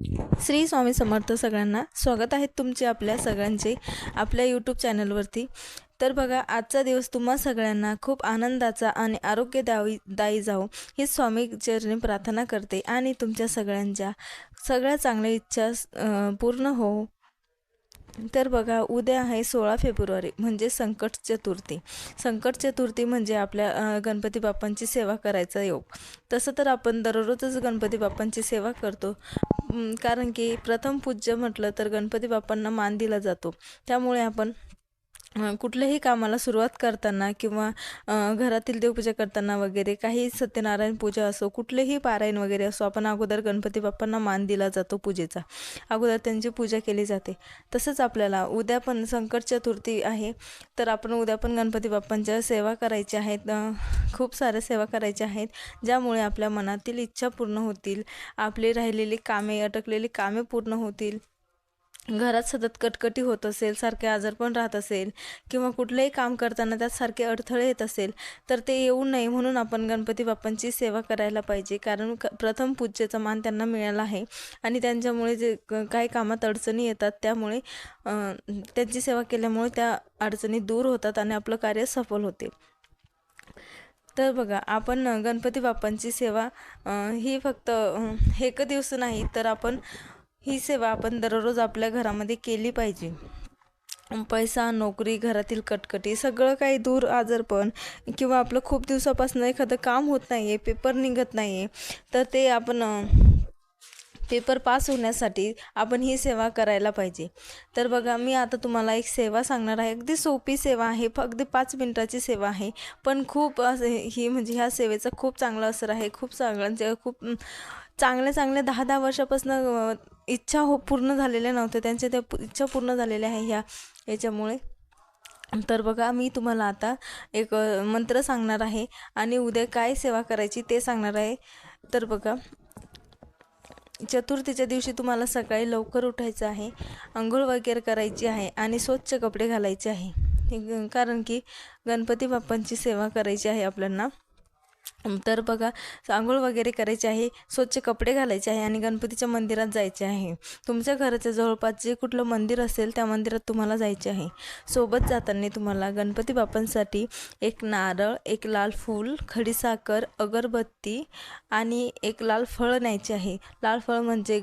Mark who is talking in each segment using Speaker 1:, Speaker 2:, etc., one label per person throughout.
Speaker 1: श्री स्वामी समर्थ सगळ्यांना स्वागत आहे तुमचे आपल्या सगळ्यांचे आपल्या यूट्यूब चॅनलवरती तर बघा आजचा दिवस तुम्हा सगळ्यांना खूप आनंदाचा आणि आरोग्यदायी दायी जावो ही स्वामी चरणी प्रार्थना करते आणि तुमच्या सगळ्यांच्या सगळ्या चांगल्या इच्छा पूर्ण हो. तर बघा उद्या आहे सोळा फेब्रुवारी म्हणजे संकट चतुर्थी. संकट चतुर्थी म्हणजे आपल्या गणपती बाप्पांची सेवा करायचा योग. तसं तर आपण दररोजच गणपती बाप्पांची सेवा करतो कारण की प्रथम पूज्य म्हटलं तर गणपती बाप्पांना मान दिला जातो. त्यामुळे आपण कुठल्याही कामाला सुरुवात करताना किंवा घरातील देवपूजा करताना वगैरे काही सत्यनारायण पूजा असो कुठलेही पारायण वगैरे असो आपण अगोदर गणपती बाप्पांना मान दिला जातो पूजेचा. अगोदर त्यांची पूजा केली जाते. तसंच आपल्याला उद्या पण संकट चतुर्थी आहे तर आपण उद्या पण गणपती बाप्पांच्या सेवा करायच्या आहेत खूप साऱ्या सेवा करायच्या आहेत ज्यामुळे आपल्या मनातील इच्छा पूर्ण होतील आपली राहिलेली कामे अटकलेली कामे पूर्ण होतील. घरात सतत कटकटी होत असेल सारखे आजार पण राहत असेल किंवा कुठलंही काम करताना त्यात सारखे अडथळे येत असेल तर ते येऊ नये म्हणून आपण गणपती बाप्पांची सेवा करायला पाहिजे. कारण क प्रथम पूजेचा मान त्यांना मिळाला आहे आणि त्यांच्यामुळे जे क- काही कामात अडचणी येतात त्यामुळे त्यांची सेवा केल्यामुळे त्या अडचणी दूर होतात आणि आपलं कार्य सफल होते. तर बघा आपण गणपती बाप्पांची सेवा ही फक्त एक दिवस नाही तर आपण ही सेवा आपण दररोज आपल्या घरामध्ये केली पाहिजे. पैसा नोकरी घरातील कटकटी सगळं काही दूर आजारपण किंवा आपलं खूप दिवसापासून एखादं काम होत नाही आहे पेपर निघत नाही आहे तर ते आपण पेपर पास होण्यासाठी आपण ही सेवा करायला पाहिजे. तर बघा मी आता तुम्हाला एक सेवा सांगणार आहे. अगदी सोपी सेवा आहे. अगदी पाच मिनटाची सेवा आहे. पण खूप असं ही म्हणजे ह्या सेवेचा खूप चांगला असर आहे. खूप चांगलं खूप चांगल्या चांगल्या दहा दहा वर्षापासून इच्छा हो पूर्ण झालेल्या नव्हत्या. त्यांच्या त्या इच्छा पूर्ण झालेल्या आहे ह्या याच्यामुळे. तर बघा मी तुम्हाला आता एक मंत्र सांगणार आहे आणि उद्या काय सेवा करायची ते सांगणार आहे. तर बघा चतुर्थीच्या दिवशी तुम्हाला सकाळी लवकर उठायचं आहे आंघोळ वगैरे करायची आहे आणि स्वच्छ कपडे घालायचे आहे. हे ग- कारण की गणपती बाप्पांची सेवा करायची आहे आपल्यांना. तर बघा आंघोळ वगैरे करायची आहे स्वच्छ कपडे घालायचे आहे आणि गणपतीच्या मंदिरात जायचे आहे. तुमच्या घराच्या जवळपास जे कुठलं मंदिर असेल त्या मंदिरात तुम्हाला जायचे आहे. सोबत जाताना तुम्हाला गणपती बाप्पांसाठी एक नारळ एक लाल फूल खडीसाखर अगरबत्ती आणि एक लाल फळ न्यायचे आहे. लाल फळ म्हणजे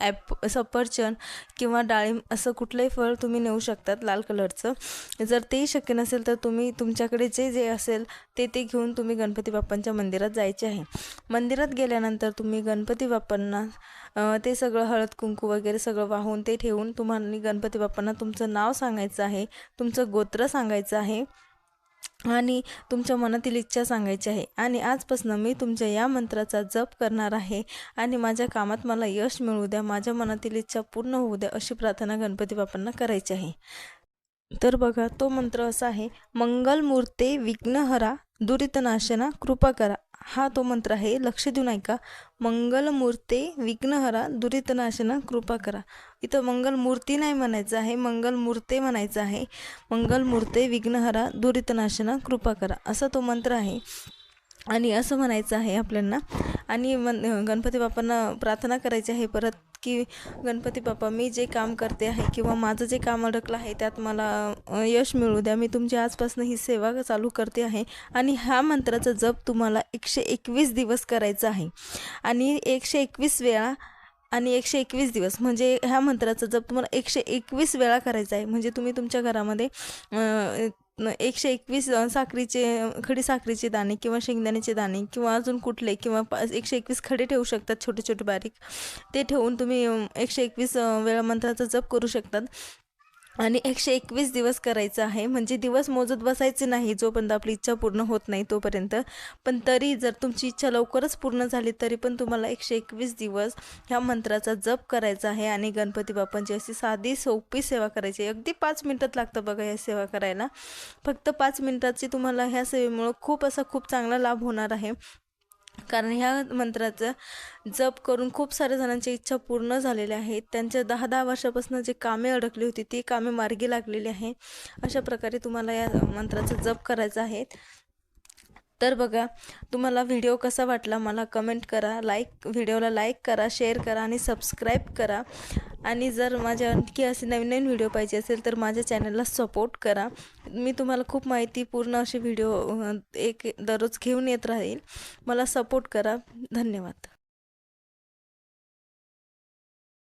Speaker 1: ॲप सफरचंद किंवा डाळिंब असं कुठलंही फळ तुम्ही नेऊ शकतात लाल कलरचं. जर तेही शक्य नसेल तर तुम्ही तुमच्याकडे जे जे असेल ते ते घेऊन तुम्ही गणपती बाप्पांच्या मंदिरात जायचे आहे. मंदिरात गेल्यानंतर तुम्ही गणपती बाप्पांना ते सगळं हळद कुंकू वगैरे सगळं वाहून ते ठेवून तुम्हाला गणपती बाप्पांना तुमचं नाव सांगायचं आहे तुमचं गोत्र सांगायचं आहे. आणि तुमच्या मनातील इच्छा सांगायची आहे. आणि आजपासून मी तुमच्या या मंत्राचा जप करणार आहे. आणि माझ्या कामात मला यश मिळू द्या. माझ्या मनातील इच्छा पूर्ण होऊ द्या अशी प्रार्थना गणपती बाप्पांना करायची आहे. तर बघा तो मंत्र असा आहे मंगलमूर्ते विघ्नहरा दुरितनाशना कृपा करा. हा तो मंत्र आहे लक्ष देऊन ऐका. मंगलमूर्ते विघ्नहरा दुरितनाशना कृपा करा. इथं मंगलमूर्ती नाही म्हणायचं आहे मंगलमूर्ते म्हणायचं आहे. मंगलमूर्ते विघ्नहरा दुरितनाशना कृपा करा. असा तो मंत्र आहे. आणि असं म्हणायचं आहे आपल्यांना. आणि मन गणपती बाप्पांना प्रार्थना करायची आहे परत की गणपती बाप्पा मी जे काम करते आहे किंवा माझं जे काम अडकलं आहे त्यात मला यश मिळू द्या. मी तुमची आजपासून ही सेवा चालू करते आहे आणि ह्या मंत्राचा जप तुम्हाला एकशे एकवीस दिवस करायचा आहे. आणि एकशे एकवीस वेळा आणि एकशे एकवीस दिवस म्हणजे ह्या मंत्राचा जप तुम्हाला एकशे एकवीस वेळा करायचा आहे. म्हणजे तुम्ही तुमच्या घरामध्ये एकशे एकवीस साखरीचे खडी साखरेचे दाणे किंवा शेंगदाण्याचे दाणे किंवा अजून कुठले किंवा एकशे एकवीस खडे ठेवू शकतात छोटे छोटे बारीक. ते ठेवून तुम्ही एकशे एकवीस वेळा मंत्राचा जप करू शकतात. आणि एकशे एकवीस दिवस करायचं आहे. म्हणजे दिवस मोजत बसायचे नाही. जोपर्यंत आपली इच्छा पूर्ण होत नाही तोपर्यंत. पण तरी जर तुमची इच्छा लवकरच पूर्ण झाली तरी पण तुम्हाला एकशे एकवीस दिवस ह्या मंत्राचा जप करायचा आहे. आणि गणपती बाप्पांची अशी साधी सोपी सेवा करायची. आहे अगदी पाच मिनटात लागतं बघा या सेवा करायला. फक्त पाच मिनटाची तुम्हाला ह्या सेवेमुळं खूप असा खूप चांगला लाभ होणार आहे. कारण ह्या मंत्राचं जप करून खूप साऱ्या जणांच्या इच्छा पूर्ण झालेल्या आहेत. त्यांच्या दहा दहा वर्षापासून जे कामे अडकली होती ती कामे मार्गी लागलेली आहे. अशा प्रकारे तुम्हाला या मंत्राचा जप करायचा आहे. तर बघा तुम्हाला व्हिडिओ कसा वाटला मला कमेंट करा लाईक व्हिडिओला लाईक करा शेअर करा आणि सबस्क्राईब करा. आणि जर माझ्या आणखी असे नवीन नवीन व्हिडिओ पाहिजे असेल तर माझ्या चॅनलला सपोर्ट करा. मी तुम्हाला खूप माहिती पूर्ण असे व्हिडिओ एक दररोज घेऊन येत राहील मला सपोर्ट करा. धन्यवाद.